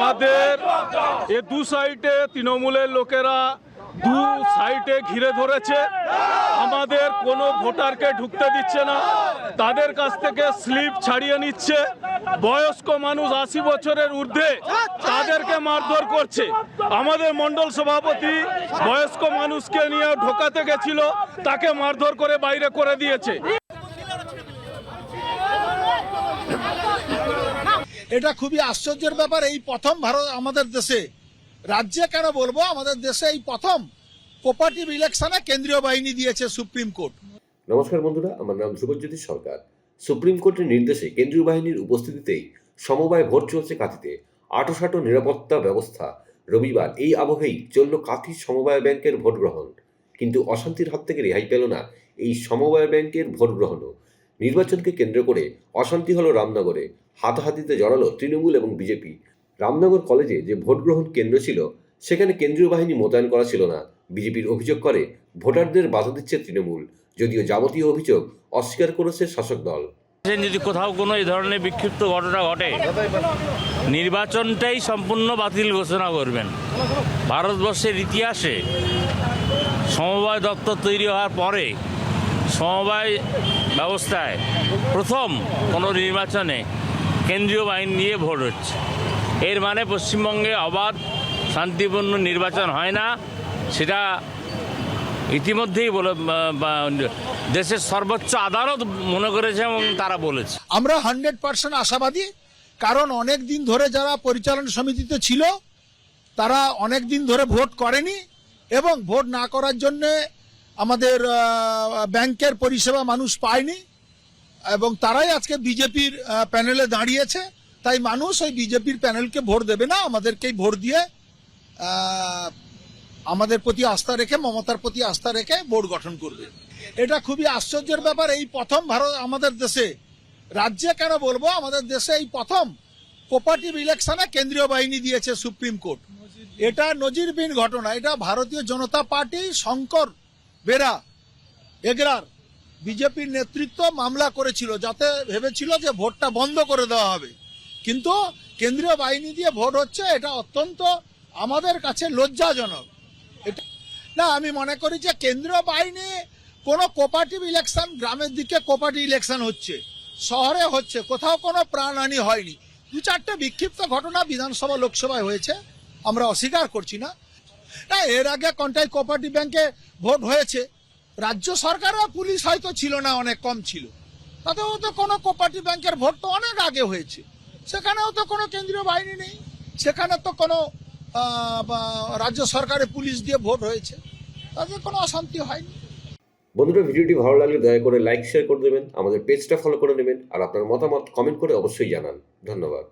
আমাদের এ দু সাইডে তৃণমূলের লোকেরা দু সাইডে ঘিরে ধরেছে। আমাদের কোনো ভোটারকে ঢুকতে দিচ্ছে না। তাদের কাছ থেকে স্লিপ ছাড়িয়ে নিচ্ছে। বয়স্ক মানুষ আশি বছরের ঊর্ধ্বে তাদেরকে মারধর করছে। আমাদের মণ্ডল সভাপতি বয়স্ক মানুষকে নিয়ে ঢোকাতে গেছিল, তাকে মারধর করে বাইরে করে দিয়েছে। এটা খুবই আশ্চর্যের ব্যাপার, এই প্রথম ভারত আমাদের দেশে। রাজ্যে কেন বলব, আমাদের দেশে এই প্রথম কোপারেটিভ ইলেকশনে কেন্দ্রীয় বাহিনী দিয়েছে সুপ্রিম কোর্ট। নমস্কার বন্ধুরা, আমার নাম ধ্রুবজ্যোতি সরকার। সুপ্রিম কোর্টের নির্দেশে কেন্দ্রীয় বাহিনীর উপস্থিতিতেই সমবায় ভোট চলছে কাঁথিতে। আটোসাটো নিরাপত্তা ব্যবস্থা। রবিবার এই আবহেই চলল কাঁথি সমবায় ব্যাংকের ভোট গ্রহণ কিন্তু অশান্তির হাত থেকে রেহাই পেল না এই সমবায় ব্যাংকের ভোট গ্রহণও নির্বাচনকে কেন্দ্র করে অশান্তি হলো রামনগরে। হাতাহাতিতে জড়ালো তৃণমূল এবং বিজেপি। রামনগর কলেজে যে ভোট গ্রহণ কেন্দ্র ছিল, সেখানে কেন্দ্রীয় বাহিনী মোতায়েন করা ছিল না। বিজেপির অভিযোগ করে, ভোটারদের বাধা দিচ্ছে তৃণমূল। যদিও যাবতীয় অভিযোগ অস্বীকার করেছে শাসক দল। যদি কোথাও কোনো এই ধরনের বিক্ষিপ্ত ঘটনা ঘটে, নির্বাচনটাই সম্পূর্ণ বাতিল ঘোষণা করবেন। ভারতবর্ষের ইতিহাসে সমবায় দপ্তর তৈরি হওয়ার পরে সমবায় ব্যবস্থায় প্রথম কোনো নির্বাচনে কেন্দ্রীয় বাহিনী নিয়ে ভোট হচ্ছে। এর মানে পশ্চিমবঙ্গে অবাধ, শান্তিপূর্ণ নির্বাচন হয় না। সেটা ইতিমধ্যেই বলে দেশের সর্বোচ্চ আদালত মনে করেছে এবং তারা বলেছে। আমরা হান্ড্রেড পার্সেন্ট আশাবাদী, কারণ অনেক দিন ধরে যারা পরিচালনা সমিতিতে ছিল, তারা অনেক দিন ধরে ভোট করেনি এবং ভোট না করার জন্য আমাদের ব্যাংকের পরিষেবা মানুষ পায়নি এবং তারাই আজকে বিজেপির প্যানেলে দাঁড়িয়েছে। তাই মানুষ ওই বিজেপির প্যানেলকে ভোট দেবে না, আমাদেরকেই ভোট দিয়ে আমাদের প্রতি আস্থা রেখে, মমতার প্রতি আস্থা রেখে বোর্ড গঠন করবে। এটা খুবই আশ্চর্যের ব্যাপার, এই প্রথম ভারত আমাদের দেশে। রাজ্যে কেন বলব, আমাদের দেশে এই প্রথম কোপারেটিভ ইলেকশনে কেন্দ্রীয় বাহিনী দিয়েছে সুপ্রিম কোর্ট এটা নজিরবিহীন ঘটনা, এটা ভারতীয় জনতা পার্টি, শঙ্কর বেরা, এগরার বিজেপির নেতৃত্ব মামলা করেছিল যাতে ভেবেছিল যে ভোটটা বন্ধ করে দেওয়া হবে। কিন্তু কেন্দ্রীয় বাহিনী দিয়ে ভোট হচ্ছে, এটা অত্যন্ত আমাদের কাছে লজ্জাজনক। এটা না, আমি মনে করি যে কেন্দ্রীয় বাহিনী কোনো কোপারেটিভ ইলেকশন গ্রামের দিকে কোপারেটিভ ইলেকশন হচ্ছে, শহরে হচ্ছে, কোথাও কোনো প্রাণহানি হয়নি। দু চারটে বিক্ষিপ্ত ঘটনা বিধানসভা, লোকসভায় হয়েছে, আমরা অস্বীকার করছি না। না, এর আগে কন্টাই কোপারেটিভ ব্যাংকে ভোট হয়েছে। রাজ্য সরকার সরকারও পুলিশ হয়তো ছিল না, অনেক কম ছিল। তাতেও তো কোনো কোপারেটিভ ব্যাংকের ভোট তো অনেক আগে হয়েছে। সেখানেও তো কোনো কেন্দ্রীয় বাহিনী নেই। সেখানে তো কোনো বা, রাজ্য সরকারের পুলিশ দিয়ে ভোট হয়েছে। তাতে কোনো অশান্তি হয়নি। বন্ধুরা, ভিডিওটি ভালো লাগলে দয়া করে লাইক শেয়ার করে দেবেন। আমাদের পেজটা ফলো করে নেবেন। আর আপনার মতামত কমেন্ট করে অবশ্যই জানান। ধন্যবাদ।